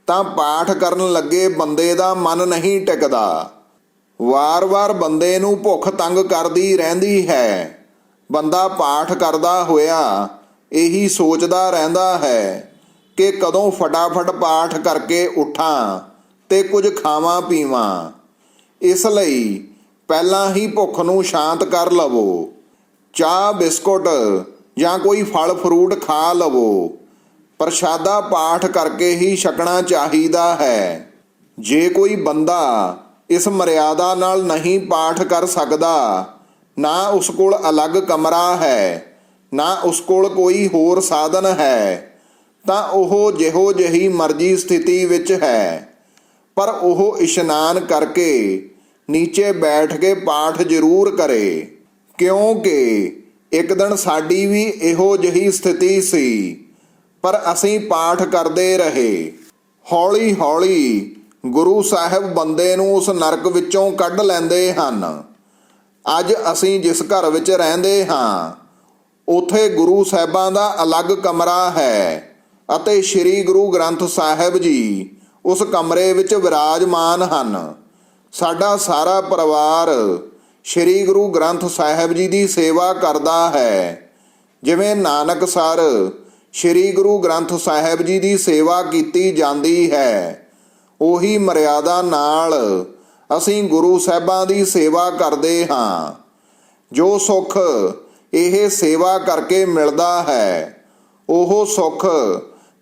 ਤਾਂ ਪਾਠ ਕਰਨ ਲੱਗੇ ਬੰਦੇ ਦਾ ਮਨ ਨਹੀਂ ਟਿਕਦਾ। ਵਾਰ-ਵਾਰ ਬੰਦੇ ਨੂੰ ਭੁੱਖ ਤੰਗ ਕਰਦੀ ਰਹਿੰਦੀ ਹੈ। ਬੰਦਾ ਪਾਠ ਕਰਦਾ ਹੋਇਆ ਇਹੀ ਸੋਚਦਾ ਰਹਿੰਦਾ ਹੈ ਕਿ ਕਦੋਂ ਫਟਾਫਟ ਪਾਠ ਕਰਕੇ ਉੱਠਾਂ ਤੇ ਕੁਝ ਖਾਵਾਂ ਪੀਵਾਂ। ਇਸ ਲਈ ਪਹਿਲਾਂ ਹੀ ਭੁੱਖ ਨੂੰ ਸ਼ਾਂਤ ਕਰ ਲਵੋ। ਚਾਹ, ਬਿਸਕੁਟ ਜਾਂ ਕੋਈ ਫਲ ਫਰੂਟ ਖਾ ਲਵੋ। ਪ੍ਰਸ਼ਾਦਾ ਪਾਠ ਕਰਕੇ ਹੀ ਛਕਣਾ ਚਾਹੀਦਾ ਹੈ। ਜੇ ਕੋਈ ਬੰਦਾ ਇਸ ਮਰਿਆਦਾ ਨਾਲ ਨਹੀਂ ਪਾਠ ਕਰ ਸਕਦਾ, ਨਾ ਉਸ ਕੋਲ ਅਲੱਗ ਕਮਰਾ ਹੈ, ਨਾ ਉਸ ਕੋਲ ਕੋਈ ਹੋਰ ਸਾਧਨ ਹੈ, ਤਾਂ ਉਹ ਜਿਹੋ ਜਿਹੀ ਮਰਜ਼ੀ ਸਥਿਤੀ ਵਿੱਚ ਹੈ। ਪਰ ਉਹ ਇਸ਼ਨਾਨ ਕਰਕੇ ਨੀਚੇ ਬੈਠ ਕੇ ਪਾਠ ਜ਼ਰੂਰ ਕਰੇ। ਕਿਉਂਕਿ ਇੱਕ ਦਿਨ ਸਾਡੀ ਵੀ ਇਹੋ ਜਿਹੀ ਸਥਿਤੀ ਸੀ, ਪਰ ਅਸੀਂ ਪਾਠ ਕਰਦੇ ਰਹੇ। ਹੌਲੀ ਹੌਲੀ ਗੁਰੂ ਸਾਹਿਬ ਬੰਦੇ ਨੂੰ ਉਸ ਨਰਕ ਵਿੱਚੋਂ ਕੱਢ ਲੈਂਦੇ ਹਨ। ਅੱਜ ਅਸੀਂ ਜਿਸ ਘਰ ਵਿੱਚ ਰਹਿੰਦੇ ਹਾਂ, ਉਥੇ ਗੁਰੂ ਸਾਹਿਬਾਂ ਦਾ ਅਲੱਗ ਕਮਰਾ ਹੈ ਅਤੇ ਸ੍ਰੀ ਗੁਰੂ ਗ੍ਰੰਥ ਸਾਹਿਬ ਜੀ ਉਸ ਕਮਰੇ ਵਿੱਚ ਵਿਰਾਜਮਾਨ ਹਨ। ਸਾਡਾ ਸਾਰਾ ਪਰਿਵਾਰ ਸ੍ਰੀ ਗੁਰੂ ਗ੍ਰੰਥ ਸਾਹਿਬ ਜੀ ਦੀ ਸੇਵਾ ਕਰਦਾ ਹੈ। ਜਿਵੇਂ ਨਾਨਕ ਸਰ ਸ੍ਰੀ ਗੁਰੂ ਗ੍ਰੰਥ ਸਾਹਿਬ ਜੀ ਦੀ ਸੇਵਾ ਕੀਤੀ ਜਾਂਦੀ ਹੈ, ਉਹੀ ਮਰਿਆਦਾ ਨਾਲ ਅਸੀਂ ਗੁਰੂ ਸਾਹਿਬਾਂ ਦੀ ਸੇਵਾ ਕਰਦੇ ਹਾਂ। ਜੋ ਸੁੱਖ ਇਹ ਸੇਵਾ ਕਰਕੇ ਮਿਲਦਾ ਹੈ, ਉਹ ਸੁੱਖ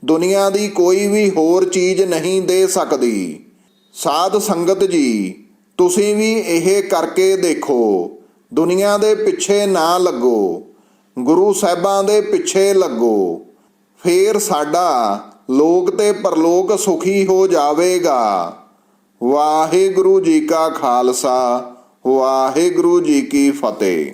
ਦੁਨੀਆ ਦੀ ਕੋਈ ਵੀ ਹੋਰ ਚੀਜ਼ ਨਹੀਂ ਦੇ ਸਕਦੀ। ਸਾਧ ਸੰਗਤ ਜੀ ਤੁਸੀਂ ਵੀ ਇਹ ਕਰਕੇ ਦੇਖੋ। ਦੁਨੀਆ ਦੇ ਪਿੱਛੇ ਨਾ ਲੱਗੋ। ਗੁਰੂ ਸਾਹਿਬਾਂ ਦੇ ਪਿੱਛੇ ਲੱਗੋ। ਫੇਰ ਸਾਡਾ ਲੋਕ ਤੇ ਪਰਲੋਕ ਸੁਖੀ ਹੋ ਜਾਵੇਗਾ। ਵਾਹਿਗੁਰੂ ਜੀ ਕਾ ਖਾਲਸਾ, ਵਾਹਿਗੁਰੂ ਜੀ ਕੀ ਫਤਿਹ।